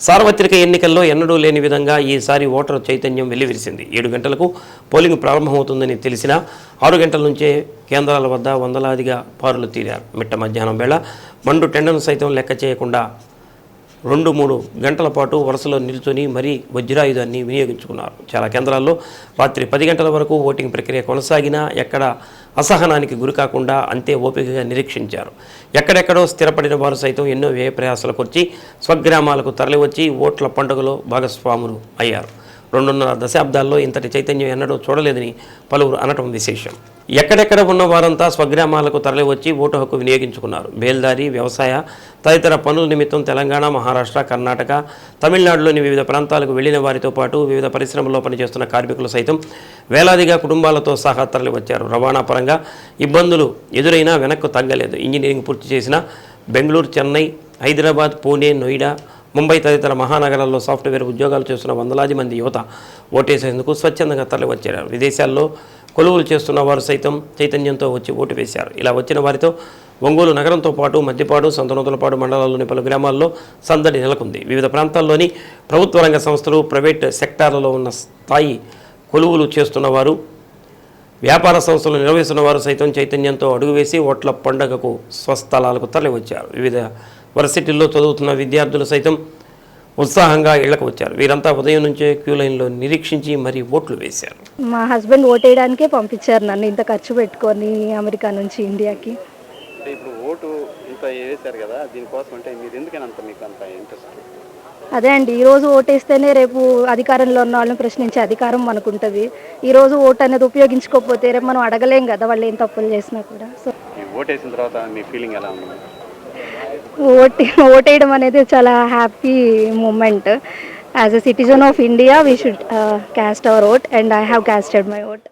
సార్వత్రిక ఎన్నికల్లో ఎన్నడూ లేని విధంగా ఈసారి ఓటర్ చైతన్యం వెల్లివిరిసింది. ఏడు గంటలకు పోలింగ్ ప్రారంభమవుతుందని తెలిసినా ఆరు గంటల నుంచే కేంద్రాల వద్ద వందలాదిగా పారులు తీరారు. మిట్ట మధ్యాహ్నం వేళ మండు టెండను సైతం లెక్క చేయకుండా రెండు మూడు గంటల పాటు వరుసలో నిల్చొని మరీ వజ్రాయుధాన్ని వినియోగించుకున్నారు. చాలా కేంద్రాల్లో రాత్రి పది గంటల వరకు ఓటింగ్ ప్రక్రియ కొనసాగినా ఎక్కడ అసహనానికి గురికాకుండా అంతే ఓపికగా నిరీక్షించారు. ఎక్కడెక్కడో స్థిరపడిన వారు సైతం ఎన్నో వ్యయ ప్రయాసాలకు వచ్చి స్వగ్రామాలకు తరలివచ్చి ఓట్ల పండుగలో భాగస్వాములు అయ్యారు. రెండున్నర దశాబ్దాల్లో ఇంతటి చైతన్యం ఎన్నడూ చూడలేదని పలువురు అనటం విశేషం. ఎక్కడెక్కడ ఉన్న వారంతా స్వగ్రామాలకు తరలివచ్చి ఓటు హక్కు వినియోగించుకున్నారు. బేల్దారి వ్యవసాయ తదితర పనుల నిమిత్తం తెలంగాణ మహారాష్ట్ర కర్ణాటక తమిళనాడులోని వివిధ ప్రాంతాలకు వెళ్ళిన వారితో పాటు వివిధ పరిశ్రమల్లో పనిచేస్తున్న కార్మికులు సైతం వేలాదిగా కుటుంబాలతో సహా తరలివచ్చారు. రవాణా పరంగా ఇబ్బందులు ఎదురైనా వెనక్కు తగ్గలేదు. ఇంజనీరింగ్ పూర్తి చేసిన బెంగళూరు చెన్నై హైదరాబాద్ పూణే నోయిడా ముంబై తదితర మహానగరాల్లో సాఫ్ట్వేర్ ఉద్యోగాలు చేస్తున్న వందలాది మంది యువత ఓటేసేందుకు స్వచ్ఛందంగా తరలివచ్చారు. విదేశాల్లో కొలువులు చేస్తున్న వారు సైతం చైతన్యంతో వచ్చి ఓటు వేశారు. ఇలా వచ్చిన వారితో ఒంగోలు నగరంతో పాటు మద్దిపాడు సంతనూతలపాడు మండలాల్లోని పలు గ్రామాల్లో సందడి నెలకొంది. వివిధ ప్రాంతాల్లోని ప్రభుత్వ రంగ సంస్థలు ప్రైవేట్ సెక్టార్లలో ఉన్న స్థాయి కొలువులు చేస్తున్న వారు వ్యాపార సంస్థలు నిర్వహిస్తున్న వారు సైతం చైతన్యంతో అడుగువేసి ఓట్ల పండగకు స్వస్థలాలకు తరలివచ్చారు. వివిధ వర్సిటీల్లో చదువుతున్న విద్యార్థులు సైతం ఉత్సాహంగా ఇళ్ళకు వచ్చారు. వీరంతా ఉదయం నుంచే క్యూ లైన్లో నిరీక్షించి మరీ ఓట్లు వేశారు. మా హస్బెండ్ ఓటేయడానికే పంపించారు నన్ను. ఇంత ఖర్చు పెట్టుకొని అమెరికా నుంచి ఇండియాకి. ఇప్పుడు ఓటు ఇంత వేశారు కదా దీనికోసం అంటే మీరు ఎందుకని అంత మీకు అంత ఇంట్రెస్ట్ అదే అండి ఈ రోజు ఓటేస్తేనే రేపు అధికారంలో ఉన్న వాళ్ళని ప్రశ్నించే అధికారం మనకు ఉంటుంది ఈ రోజు ఓటు అనేది ఉపయోగించుకోకపోతే రేపు మనం అడగలేం కదా వాళ్ళు ఏం తప్పులు చేసినా కూడా. సో తర్వాత మీ ఫీలింగ్ ఎలా ఉంది? ఓట్ ఓటేయడం అనేది చాలా happy moment as a citizen of India we should cast our vote and I have casted my vote